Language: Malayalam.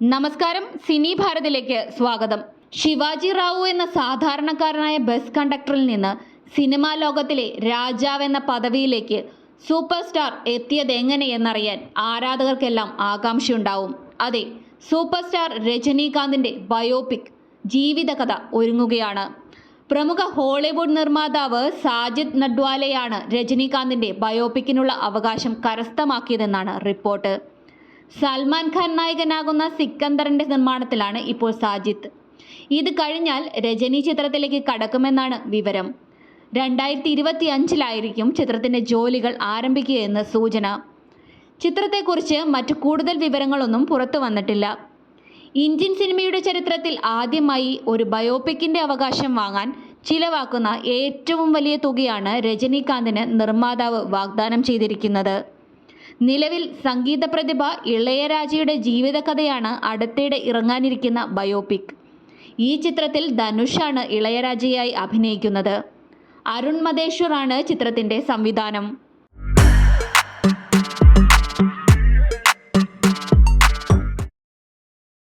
നമസ്കാരം സിനി ഭാരതിലേക്ക് സ്വാഗതം. ശിവാജി റാവു എന്ന സാധാരണക്കാരനായ ബസ് കണ്ടക്ടറിൽ നിന്ന് സിനിമാ ലോകത്തിലെ രാജാവ് എന്ന പദവിയിലേക്ക് സൂപ്പർ സ്റ്റാർ എത്തിയത് എങ്ങനെയെന്നറിയാൻ ആരാധകർക്കെല്ലാം ആകാംക്ഷയുണ്ടാവും. അതെ സൂപ്പർ സ്റ്റാർ രജനീകാന്തിന്റെ ബയോപിക് ജീവിതകഥ ഒരുങ്ങുകയാണ്. പ്രമുഖ ഹോളിവുഡ് നിർമ്മാതാവ് സാജിദ് നഡ്വാലയാണ് രജനീകാന്തിന്റെ ബയോപിക്കിനുള്ള അവകാശം കരസ്ഥമാക്കിയതെന്നാണ് റിപ്പോർട്ട്. സൽമാൻ ഖാൻ നായകനാകുന്ന സിക്കന്ദറിന്റെ നിർമ്മാണത്തിലാണ് ഇപ്പോൾ സാജിത്ത് ഇത് കഴിഞ്ഞാൽ രജനി ചിത്രത്തിലേക്ക് കടക്കുമെന്നാണ് വിവരം. രണ്ടായിരത്തി ഇരുപത്തി അഞ്ചിലായിരിക്കും ചിത്രത്തിന്റെ ജോലികൾ ആരംഭിക്കുകയെന്ന് സൂചന. ചിത്രത്തെക്കുറിച്ച് മറ്റു കൂടുതൽ വിവരങ്ങളൊന്നും പുറത്തു വന്നിട്ടില്ല. ഇന്ത്യൻ സിനിമയുടെ ചരിത്രത്തിൽ ആദ്യമായി ഒരു ബയോപിക്കിന്റെ അവകാശം വാങ്ങാൻ ചിലവാക്കുന്ന ഏറ്റവും വലിയ തുകയാണ് രജനീകാന്തിന് നിർമ്മാതാവ് വാഗ്ദാനം ചെയ്തിരിക്കുന്നത്. നിലവിൽ സംഗീത പ്രതിഭ ഇളയരാജയുടെ ജീവിതകഥയാണ് അടുത്തിടെ ഇറങ്ങാനിരിക്കുന്ന ബയോപിക്. ഈ ചിത്രത്തിൽ ധനുഷാണ് ഇളയരാജയായി അഭിനയിക്കുന്നത്. അരുൺ മതേശ്വറാണ് ചിത്രത്തിന്റെ സംവിധാനം.